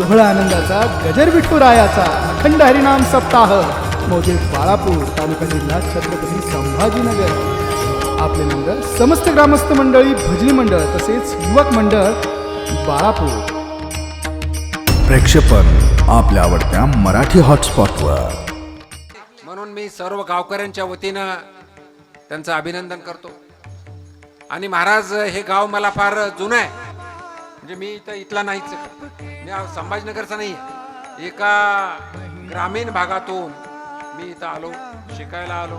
सोहळा आनंदाचा गजर विठुरायाचा अखंड हरिनाम सप्ताह. मोजे बाळापूर तालुका जिल्हा छत्रपती संभाजीनगर. आपले मंडळ समस्त ग्रामस्थ मंडळी भजनी मंडळ तसेच युवक मंडळ बाळापूर. प्रक्षेपण आपल्या आवडत्या मराठी हॉटस्पॉटवर. म्हणून मी सर्व गावकऱ्यांच्या वतीनं त्यांचं अभिनंदन करतो. आणि महाराज हे गाव मला फार जुनं आहे. म्हणजे मी इथं इथला नाहीच मी संभाजीनगरचा नाही आहे. एका ग्रामीण भागातून मी इथं आलो शिकायला आलो.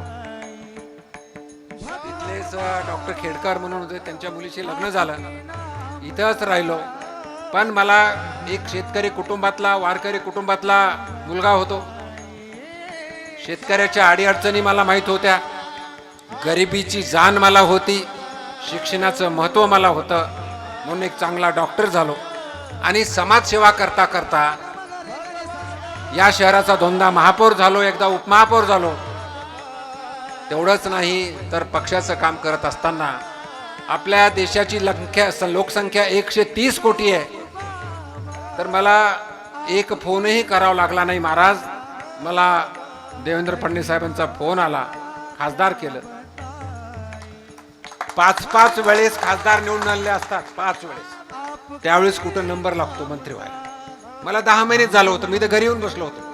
तिथलेच डॉक्टर खेडकर म्हणून होते. त्यांच्या मुलीशी लग्न झालं. इथंच राहिलो. पण मला एक शेतकरी कुटुंबातला वारकरी कुटुंबातला मुलगा होतो. शेतकऱ्याच्या अडीअडचणी मला माहीत होत्या. गरिबीची जाण मला होती. शिक्षणाचं महत्त्व मला होतं. म्हणून एक चांगला डॉक्टर झालो. आणि समाजसेवा करता करता या शहराचा दोनदा महापौर झालो एकदा उपमहापौर झालो. तेवढंच नाही तर पक्षाचं काम करत असताना आपल्या देशाची लंख्या लोकसंख्या एकशे तीस कोटी आहे. तर मला एक फोनही करावा लागला नाही महाराज. मला देवेंद्र फडणवीस साहेबांचा फोन आला खासदार केलं. पाच पाच वेळेस खासदार निवडून आलेले असतात पाच वेळेस. त्यावेळेस कुठं नंबर लागतो मंत्री व्हायला? मला दहा महिनेच झालं होतं मी तर घरी येऊन बसलो होतो.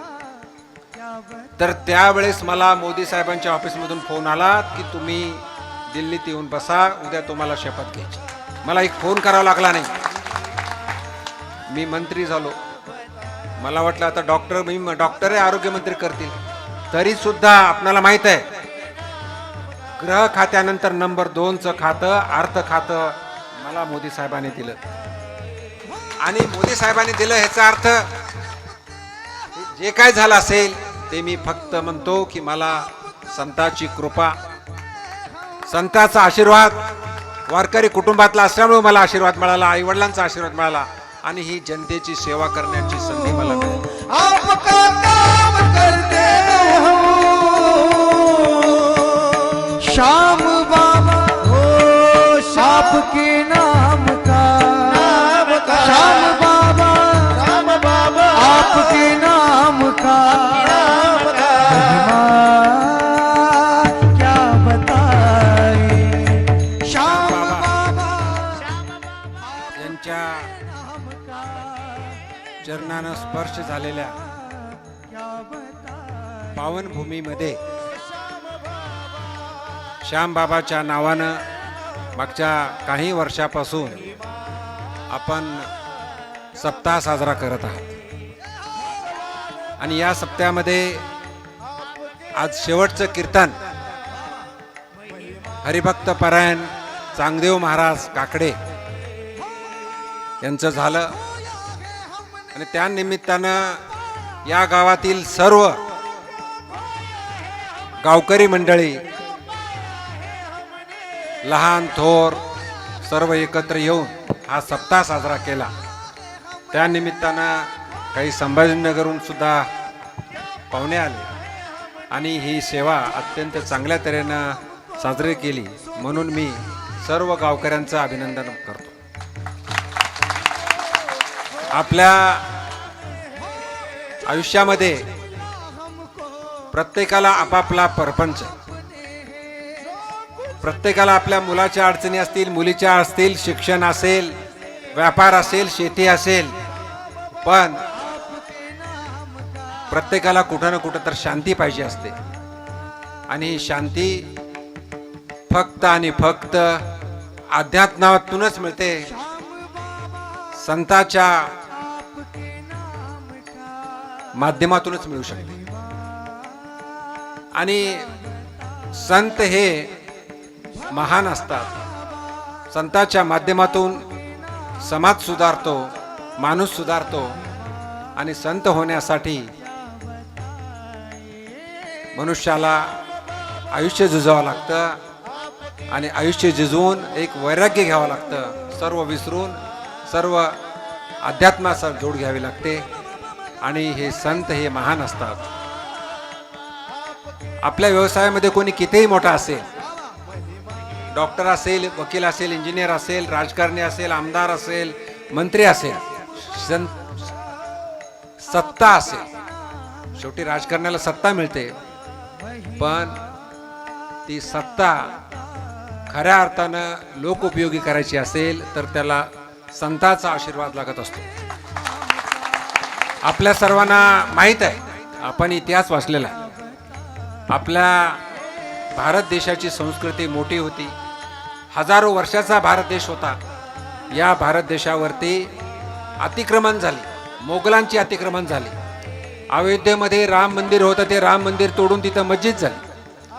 तर त्यावेळेस मला मोदी साहेबांच्या ऑफिसमधून फोन आला की तुम्ही दिल्लीत येऊन बसा उद्या तुम्हाला शपथ घ्यायची. मला एक फोन करावा लागला नाही. मी मंत्री झालो. मला वाटलं आता डॉक्टर मी डॉक्टर आहे आरोग्यमंत्री करतील. तरी सुद्धा आपणाला माहीत आहे ग्रह खात्यानंतर नंबर दोनचं खातं अर्थ खातं मला मोदी साहेबांनी दिलं. आणि मोदी साहेबांनी दिलं ह्याचा अर्थ जे काय झालं असेल ते मी फक्त म्हणतो की मला संताची कृपा संताचा आशीर्वाद वारकरी कुटुंबातला असल्यामुळे मला आशीर्वाद मिळाला आई वडिलांचा आशीर्वाद मिळाला आणि ही जनतेची सेवा करण्याची संधी मला मिळाली. श्याम बाबा हो आपके नाम का। नाम का। श्याम बाबा श्याम बाबा। आपके नाम का। नाम का। क्या बताए। श्याम बाबा यांच्या चरणानं स्पर्श झालेल्या पावनभूमीमध्ये श्यामबाबाच्या नावानं मागच्या काही वर्षापासून आपण सप्ताह साजरा करत आहात. आणि या सप्त्यामध्ये आज शेवटचं कीर्तन हरिभक्त परायण चांगदेव महाराज काकडे यांचं झालं. आणि त्यानिमित्तानं या गावातील सर्व गावकरी मंडळी लहान थोर सर्व एकत्र येऊन हा सप्ताह साजरा केला त्या निमित्तानं काही संभाजीनगरहून सुद्धा पाहुणे आले आणि ही सेवा अत्यंत चांगल्या तऱ्हेनं साजरी केली म्हणून मी सर्व गावकऱ्यांचं अभिनंदन करतो आपल्या आयुष्यामध्ये प्रत्येकाला आपापला परपंच आहे. प्रत्येकाला आपल्या मुलाच्या अडचणी असतील मुलीच्या असतील शिक्षण असेल व्यापार असेल शेती असेल पण प्रत्येकाला कुठं ना कुठं तर शांती पाहिजे असते. आणि ही शांती फक्त आणि फक्त अध्यात्मातूनच मिळते. संताच्या माध्यमातूनच मिळू शकते. आणि संत हे महान असतात. संताच्या माध्यमातून समाज सुधारतो माणूस सुधारतो आणि संत होण्यासाठी मनुष्याला आयुष्य झुजावं लागतं आणि आयुष्य झिजवून एक वैराग्य घ्यावं लागतं. सर्व विसरून सर्व अध्यात्माचा जोड घ्यावी लागते आणि हे संत हे महान असतात. आपल्या व्यवसायामध्ये कोणी कितीही मोठा असेल डॉक्टर असेल वकील असेल इंजिनियर असेल राजकारणी असेल आमदार असेल मंत्री असेल सत्ता असेल. शेवटी राजकारण्याला सत्ता मिळते पण ती सत्ता खऱ्या अर्थानं लोकउपयोगी करायची असेल तर त्याला संतांचा आशीर्वाद लागत असतो. आपल्या सर्वांना माहीत आहे आपण इतिहास वाचलेला आहे. आपल्या भारत देशाची संस्कृती मोठी होती. हजारो वर्षाचा भारत देश होता. या भारत देशावरती अतिक्रमण झाले. मोगलांची अतिक्रमण झाली. अयोध्येमध्ये राम मंदिर होतं ते राम मंदिर तोडून तिथं मस्जिद झाली.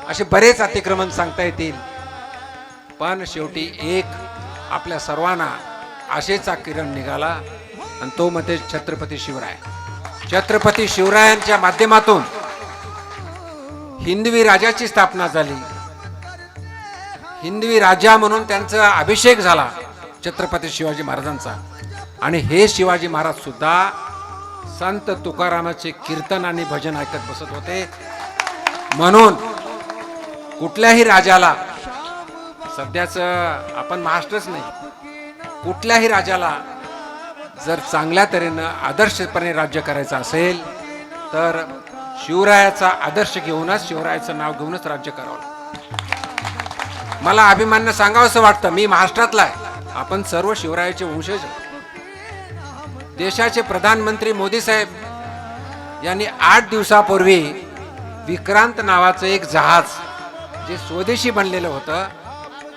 असे बरेच अतिक्रमण सांगता येतील. पण शेवटी एक आपल्या सर्वांना आशेचा किरण निघाला आणि तो मध्ये छत्रपती शिवराय. छत्रपती शिवरायांच्या माध्यमातून हिंदवी राजाची स्थापना झाली. हिंदवी राजा म्हणून त्यांचा अभिषेक झाला छत्रपती शिवाजी महाराजांचा आणि हे शिवाजी महाराज सुद्धा संत तुकारामाचे कीर्तन आणि भजन ऐकत बसत होते म्हणून कुठल्याही राजाला सध्याच आपण महाराष्ट्रच नाही कुठल्याही राजाला जर चांगल्या तऱ्हेनं आदर्शपणे राज्य करायचं असेल तर शिवरायाचा आदर्श घेऊनच शिवरायाचं नाव घेऊनच राज्य करावं लागतं. मला अभिमान्य सांगावंसं वाटतं. मी महाराष्ट्रातला आहे. आपण सर्व शिवरायाचे वंशज देशाचे प्रधानमंत्री मोदी साहेब यांनी आठ दिवसापूर्वी विक्रांत नावाचं एक जहाज जे स्वदेशी बनलेलं होतं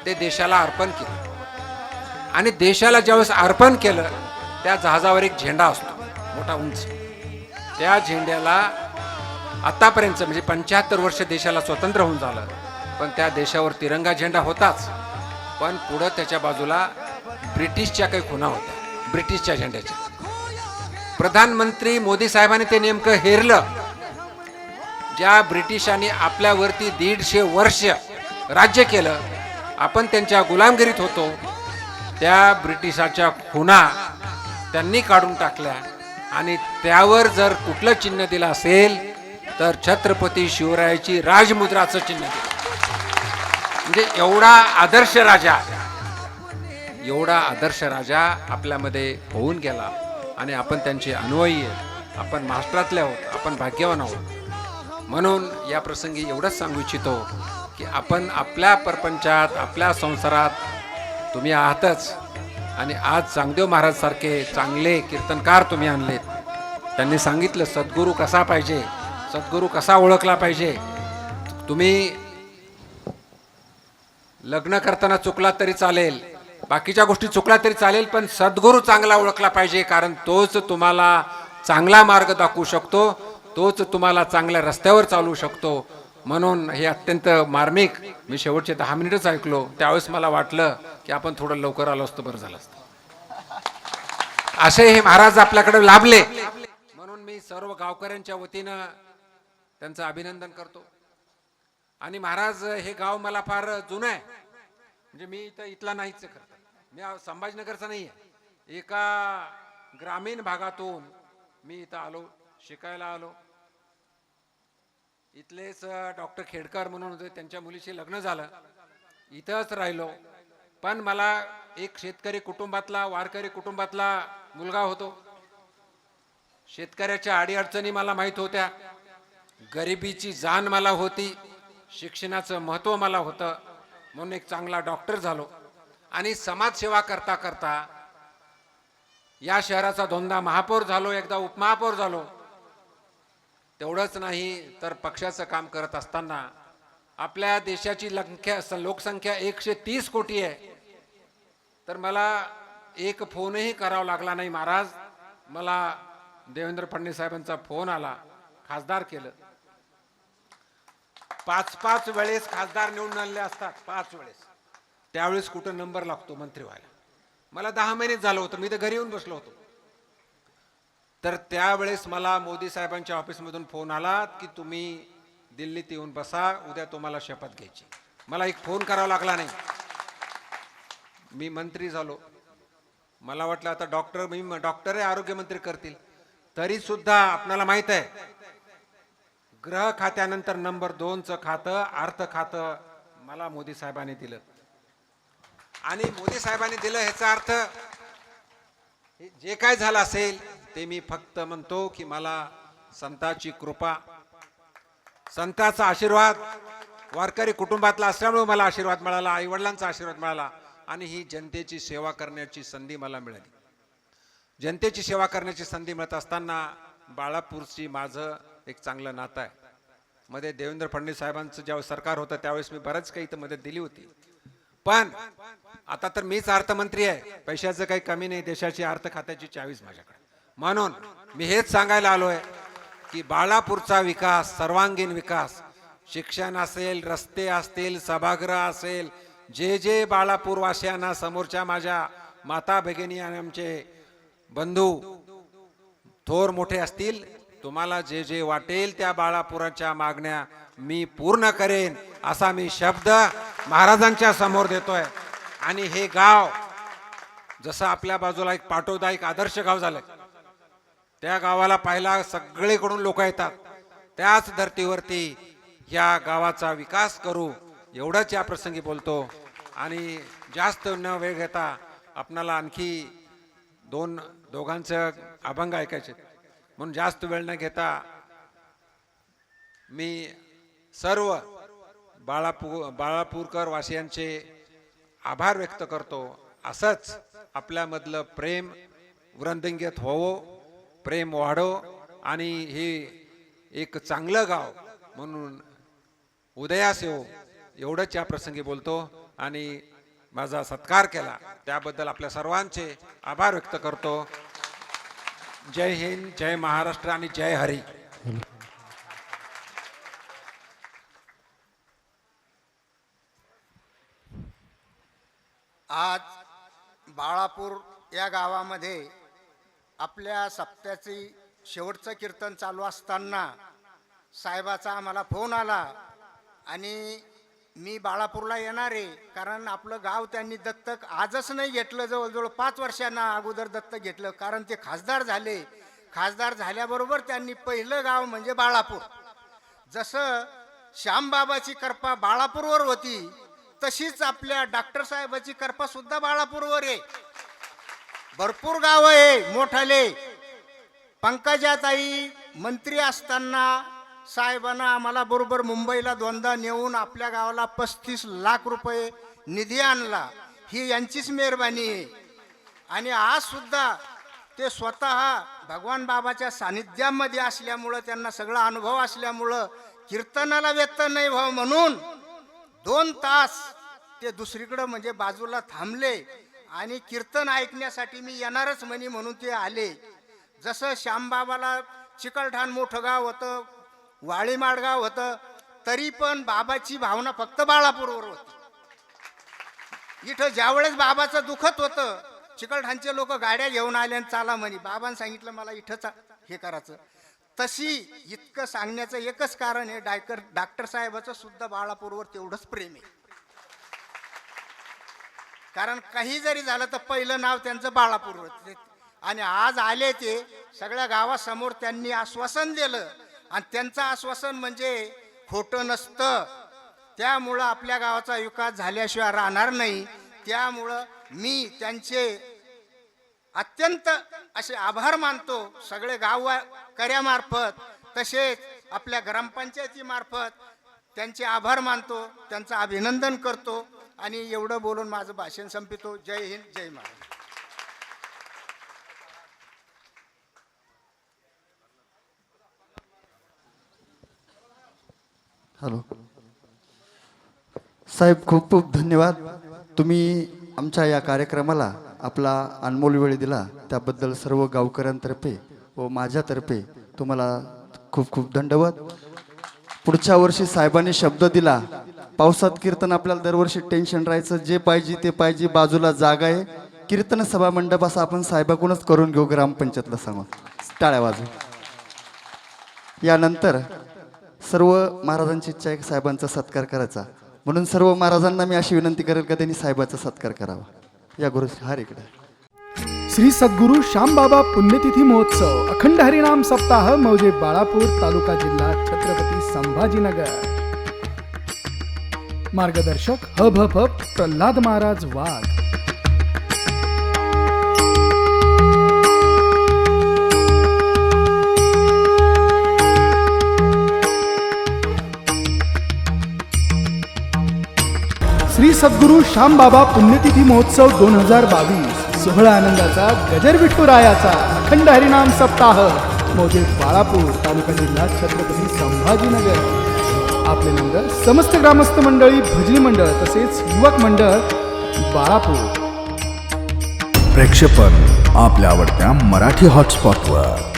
ते देशाला अर्पण केलं. आणि देशाला ज्यावेळेस अर्पण केलं त्या जहाजावर एक झेंडा असतो मोठा उंच. त्या झेंड्याला आतापर्यंत म्हणजे पंच्याहत्तर वर्ष देशाला स्वतंत्र होऊन झालं. पण त्या देशावर तिरंगा झेंडा होताच. पण पुढं त्याच्या बाजूला ब्रिटिशच्या काही खुणा होत्या. ब्रिटिशच्या झेंड्याच्या. प्रधानमंत्री मोदी साहेबांनी ते नेमकं हेरलं. ज्या ब्रिटिशांनी आपल्यावरती दीडशे वर्ष राज्य केलं आपण त्यांच्या गुलामगिरीत होतो त्या ब्रिटिशाच्या खुणा त्यांनी काढून टाकल्या. आणि त्यावर जर कुठलं चिन्ह दिलं असेल तर छत्रपती शिवरायाची राजमुद्राचं चिन्ह दिलं. म्हणजे एवढा आदर्श राजा एवढा आदर्श राजा आपल्यामध्ये होऊन गेला आणि आपण त्यांचे अनुयायी आहेत. आपण महाराष्ट्रातले आहोत आपण भाग्यवान आहोत. म्हणून या प्रसंगी एवढंच सांगू इच्छितो की आपण आपल्या परपंचात आपल्या संसारात तुम्ही आहातच आणि आज चांगदेव महाराजसारखे चांगले कीर्तनकार तुम्ही आणलेत. त्यांनी सांगितलं सद्गुरू कसा पाहिजे? सद्गुरू कसा ओळखला पाहिजे? तुम्ही लग्न करताना चुकला तरी चालेल. बाकीच्या गोष्टी चुकला तरी चालेल पण सद्गुरू चांगला ओळखला पाहिजे कारण तोच तुम्हाला चांगला मार्ग दाखवू शकतो तोच तुम्हाला चांगल्या रस्त्यावर चालवू शकतो. म्हणून हे अत्यंत मार्मिक मी शेवटचे दहा मिनिटच ऐकलो. त्यावेळेस मला वाटलं की आपण थोडं लवकर आलो असतो बरं झालं असतं. असे हे महाराज आपल्याकडे लाभले. म्हणून मी सर्व गावकऱ्यांच्या वतीनं त्यांचं अभिनंदन करतो. आणि महाराज हे गाव मला फार जुनं आहे. म्हणजे मी इथं इथला नाहीच आहे मी संभाजीनगरचा नाही आहे. एका ग्रामीण भागातून मी इथं आलो शिकायला आलो. इथलेच डॉक्टर खेडकर म्हणून होते. त्यांच्या मुलीशी लग्न झालं. इथंच राहिलो. पण मला एक शेतकरी कुटुंबातला वारकरी कुटुंबातला मुलगा होतो. शेतकऱ्याच्या अडीअडचणी मला माहीत होत्या. गरिबीची जाण मला होती. शिक्षणाचं महत्त्व मला होतं म्हणून एक चांगला डॉक्टर झालो. आणि समाजसेवा करता करता या शहराचा दोनदा महापौर झालो एकदा उपमहापौर झालो. तेवढंच नाही तर पक्षाचं काम करत असताना आपल्या देशाची लंख्या लोकसंख्या एकशे तीस कोटी आहे. तर मला एक फोनही करावा लागला नाही महाराज. मला देवेंद्र फडणवीस साहेबांचा फोन आला खासदार केलं. पाच पाच वेळेस खासदार निवडून आणले असतात पाच वेळेस. त्यावेळेस कुठं नंबर लागतो मंत्री व्हायला? मला दहा महिने झालं होतं मी तर घरी येऊन बसलो होतो. तर त्यावेळेस मला मोदी साहेबांच्या ऑफिसमधून फोन आला की तुम्ही दिल्लीत येऊन बसा उद्या तुम्हाला शपथ घ्यायची. मला एक फोन करावा लागला नाही. मी मंत्री झालो. मला वाटलं आता डॉक्टर मी डॉक्टर आरोग्यमंत्री करतील. तरी सुद्धा माहीत माहीत आहे ग्रह खात्यानंतर नंबर दोनचं खातं अर्थ खातं मला मोदी साहेबांनी दिलं. आणि मोदी साहेबांनी दिलं ह्याचा अर्थ हे जे काय झालं असेल ते मी फक्त म्हणतो की मला संताची कृपा संताचा आशीर्वाद वारकरी कुटुंबातला असल्यामुळे मला आशीर्वाद मिळाला आईवडिलांचा आशीर्वाद मिळाला आणि ही जनतेची सेवा करण्याची संधी मला मिळाली. जनतेची सेवा करण्याची संधी मिळत असताना बाळापूरची माझं एक चांगलं नातं आहे. मध्ये देवेंद्र फडणवीस साहेबांचं ज्यावेळेस सरकार होतं त्यावेळेस मी बरंच काही इथं मदत दिली होती. पण आता तर मीच अर्थमंत्री आहे. पैशाचं काही कमी नाही देशाची अर्थ खात्याची चावीस माझ्याकडे. म्हणून मी हेच सांगायला आलोय की बाळापूरचा विकास सर्वांगीण विकास शिक्षण असेल रस्ते असतील सभागृह असेल जे जे बाळापूरवासियांना समोरच्या माझ्या माता भगिनी आणि आमचे बंधू थोर मोठे असतील तुम्हाला जे जे वाटेल त्या बाळापुराच्या मागण्या मी पूर्ण करेन असा मी शब्द महाराजांच्या समोर देतोय. आणि हे गाव जसं आपल्या बाजूला एक पाठोदा एक आदर्श गाव झालंय त्या गावाला पाहायला सगळीकडून लोक येतात. त्याच धर्तीवरती या गावाचा विकास करू एवढंच या प्रसंगी बोलतो. आणि जास्त न वेळ घेता आपणाला आणखी दोन दोघांचं अभंग ऐकायचे म्हणून जास्त वेळ न घेता मी सर्व बाळापूर बाळापूरकर वासियांचे आभार व्यक्त करतो. असंच आपल्यामधलं प्रेम वृंदंगत होवो प्रेम वाढो आणि हे एक चांगलं गाव म्हणून उदयास येऊ एवढंच या प्रसंगी बोलतो आणि माझा सत्कार केला. त्याबद्दल आपल्या सर्वांचे आभार व्यक्त करतो. जय हिंद जय महाराष्ट्र आणि जय हरी. आज बाळापूर या गावामध्ये आपल्या सप्त्याची शेवटचं कीर्तन चालू असताना साहेबाचा आम्हाला फोन आला आणि मी बाळापूरला येणार आहे कारण आपलं गाव त्यांनी दत्तक आजच नाही घेतलं जवळजवळ पाच वर्षांना अगोदर दत्तक घेतलं कारण ते खासदार झाले. खासदार झाल्याबरोबर त्यांनी पहिलं गाव म्हणजे बाळापूर. जसं श्यामबाबाची कृपा बाळापूरवर होती तशीच आपल्या डॉक्टर साहेबाची कृपा सुद्धा बाळापूरवर आहे. भरपूर गाव आहे मोठाले. पंकजाताई मंत्री असताना साहेबांना आम्हाला बरोबर मुंबईला दोनदा नेऊन आपल्या गावाला पस्तीस लाख रुपये निधी आणला. ही यांचीच मेहरबानी आहे. आणि आज सुद्धा ते स्वतः भगवान बाबाच्या सानिध्यामध्ये असल्यामुळं त्यांना सगळा अनुभव असल्यामुळं कीर्तनाला व्यक्त नाही व्हावं म्हणून दोन तास ते दुसरीकडं म्हणजे बाजूला थांबले आणि कीर्तन ऐकण्यासाठी मी येणारच म्हणी म्हणून ते आले. जसं श्यामबाबाला चिकलठाण मोठं गाव होतं वाळीमाडगाव होतं तरी पण बाबाची भावना फक्त बाळापूरवर होती. इथं ज्यावेळेस बाबाचं दुखत होतं चिकलठाणचे लोक गाड्या घेऊन आले आणि चाला म्हणे बाबांनी सांगितलं मला इथंच हे करायचं. तशी इतकं सांगण्याचं एकच कारण आहे डायकर डॉक्टर साहेबाचं सुद्धा बाळापूरवर तेवढंच प्रेम आहे. कारण काही जरी झालं तर पहिलं नाव त्यांचं बाळापूर आणि आज आले ते सगळ्या गावासमोर त्यांनी आश्वासन दिलं आणि त्यांचं आश्वासन म्हणजे खोटं नसतं. त्यामुळं आपल्या गावाचा विकास झाल्याशिवाय राहणार नाही. त्यामुळं मी त्यांचे अत्यंत असे आभार मानतो. सगळे गावकऱ्यामार्फत तसेच आपल्या ग्रामपंचायतीमार्फत त्यांचे आभार मानतो. त्यांचं अभिनंदन करतो. आणि एवढं बोलून माझं भाषण संपितो. जय हिंद जय महाराज हॅलो. साहेब खूप खूप धन्यवाद. तुम्ही आमच्या या कार्यक्रमाला आपला अनमोल वेळ दिला. त्याबद्दल सर्व गावकऱ्यांतर्फे व माझ्यातर्फे तुम्हाला खूप खूप दंडवत पुढच्या वर्षी साहेबांनी शब्द दिला. पावसात कीर्तन आपल्याला दरवर्षी टेन्शन राहायचं. जे पाहिजे ते पाहिजे. बाजूला जागा आहे. कीर्तन सभा मंडप असं आपण साहेबाकडूनच करून घेऊ ग्रामपंचायतला सांगून टाळ्या वाजू यानंतर सर्व महाराजांची इच्छा आहे साहेबांचा सत्कार करायचा. म्हणून सर्व महाराजांना मी अशी विनंती करेल का त्यांनी साहेबाचा सत्कार करावा. या गुरु हर इकडे. श्री सद्गुरू श्यामबाबा पुण्यतिथी महोत्सव अखंड हरिनाम सप्ताह मौजे बाळापूर तालुका जिल्हा छत्रपती संभाजीनगर. मार्गदर्शक ह भ प्रल्हाद महाराज वाघ. सद्गुरू श्यामबाबा पुण्यतिथी महोत्सव दोन हजार बावीस. सोहळा आनंदाचा गजर विठुरायाचा अखंड हरिनाम सप्ताह. मोजे बाळापूर तालुका जिल्हा छत्रपती संभाजीनगर. आपले नंबर समस्त ग्रामस्थ मंडळी भजनी मंडळ तसेच युवक मंडळ बाळापूर. प्रेक्षेपण आपल्या आवडत्या मराठी हॉटस्पॉटवर